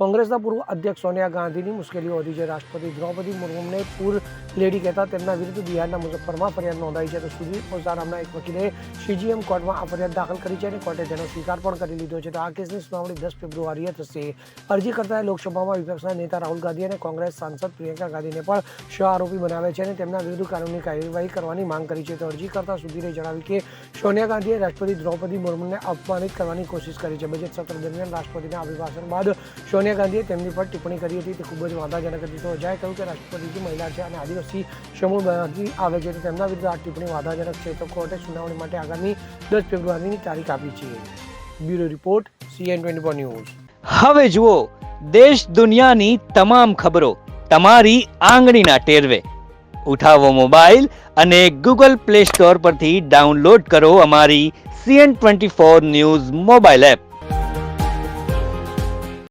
કોંગ્રેસના પૂર્વ અધ્યક્ષ સોનિયા ગાંધીની મુશ્કેલીઓ વધી છે. રાષ્ટ્રપતિ દ્રૌપદી મુર્મુને પૂર લેડી કહેતા તેમના વિરુદ્ધ બિહારના મુઝફ્ફરમાં ફરિયાદ નોંધાઈ છે. તો સુધીર ઓઝારામના એક વકીલે સીજીએમ કોર્ટમાં આ ફરિયાદ દાખલ કરી છે અને કોર્ટે તેનો સ્વીકાર પણ કરી લીધો છે. તો આ કેસની સુનાવણી દસ ફેબ્રુઆરીએ થશે. અરજી કરતા લોકસભામાં વિપક્ષના નેતા રાહુલ ગાંધી અને કોંગ્રેસ સાંસદ પ્રિયંકા ગાંધીને પણ શો આરોપી બનાવે છે અને તેમના વિરુદ્ધ કાનૂની કાર્યવાહી કરવાની માંગ કરી છે. તો અરજી કરતા સુધીરે જણાવ્યું કે સોનિયા ગાંધીએ રાષ્ટ્રપતિ દ્રૌપદી મુર્મુને અપમાનિત કરવાની કોશિશ કરી છે. બજેટ સત્ર દરમિયાન રાષ્ટ્રપતિના અભિભાષણ બાદ સોનિયા ગાંધીએ તેમની પર ટિપ્પણી કરી હતી. તે ખૂબ જ વાંધાજનક હતી. તો અજાએ કહ્યું કે રાષ્ટ્રપતિજી મહિલા છે અને આદિવાસી સમૂહમાંથી આવે છે તેમના વિરુદ્ધ આ ટિપ્પણી વાંધાજનક છે. તો કોર્ટે સુનાવણી માટે આગામી દસ ફેબ્રુઆરીની તારીખ આપી છે. Bureau report, CN twenty news. હવે જુઓ, દેશ દુનિયાની તમામ ખબરો તમારી આંગળીના ટેરવે. ઉઠાવો મોબાઈલ અને ગૂગલ પ્લે સ્ટોર પરથી ડાઉનલોડ કરો અમારી CN twenty four news mobile app.